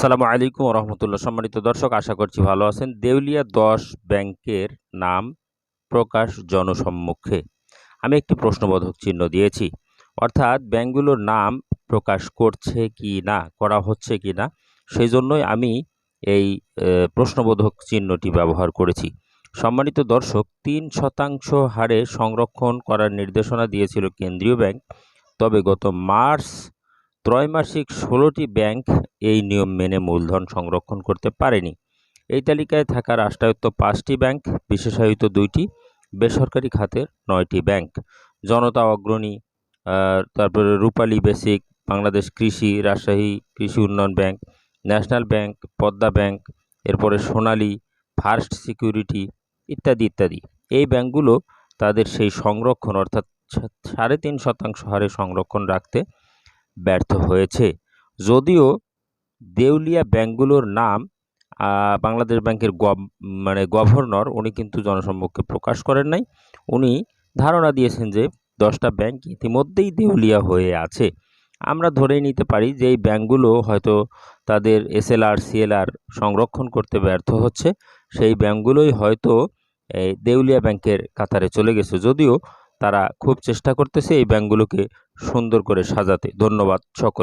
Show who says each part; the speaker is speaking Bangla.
Speaker 1: আসসালামু আলাইকুম রহমতুল্লাহ। সম্মানিত দর্শক, আশা করছি ভালো আছেন। দেউলিয়া দশ ব্যাংকের নাম প্রকাশ জনসম্মুখে আমি একটি প্রশ্নবোধক চিহ্ন দিয়েছি। অর্থাৎ ব্যাংকগুলোর নাম প্রকাশ করছে কি না, করা হচ্ছে কি না সেই জন্যই আমি এই প্রশ্নবোধক চিহ্নটি ব্যবহার করেছি। সম্মানিত দর্শক, তিন শতাংশ হারে সংরক্ষণ করার নির্দেশনা দিয়েছিল কেন্দ্রীয় ব্যাংক। তবে গত মার্চ ত্রৈমাসিক ষোলোটি ব্যাংক এই নিয়ম মেনে মূলধন সংরক্ষণ করতে পারেনি। এই তালিকায় থাকা রাষ্ট্রায়ত্ত পাঁচটি ব্যাংক, বিশেষায়িত দুইটি, বেসরকারি খাতের নয়টি ব্যাংক। জনতা অগ্রণী তারপরে রূপালী basic, Bangladesh Krishi, Rajshahi Krishi Unnayan bank, national bank, Padma bank, এরপরে সোনালী, ফার্স্ট সিকিউরিটি ইত্যাদি ইত্যাদি। এই ব্যাংকগুলো তাদের সেই সংরক্ষণ অর্থাৎ সাড়ে তিন শতাংশ হারে সংরক্ষণ রাখতে ব্যর্থ হয়েছে। যদিও দেউলিয়া ব্যাংকগুলোর নাম বাংলাদেশ ব্যাংকের গভ মানে গভর্নর, উনি কিন্তু জনসম্মুখে প্রকাশ করেন নাই। উনি ধারণা দিয়েছেন যে দশটা ব্যাংক ইতিমধ্যেই দেউলিয়া হয়ে আছে। আমরা ধরেই নিতে পারি যে এই ব্যাংকগুলো হয়তো তাদের এসএলআর, সিএলআর সংরক্ষণ করতে ব্যর্থ হচ্ছে। সেই ব্যাংকগুলোই হয়তো দেউলিয়া ব্যাংকের কাতারে চলে গেছে। যদিও তারা খুব চেষ্টা করতেছে এই ব্যাংকগুলোকে সুন্দর করে সাজাতে। ধন্যবাদ সকল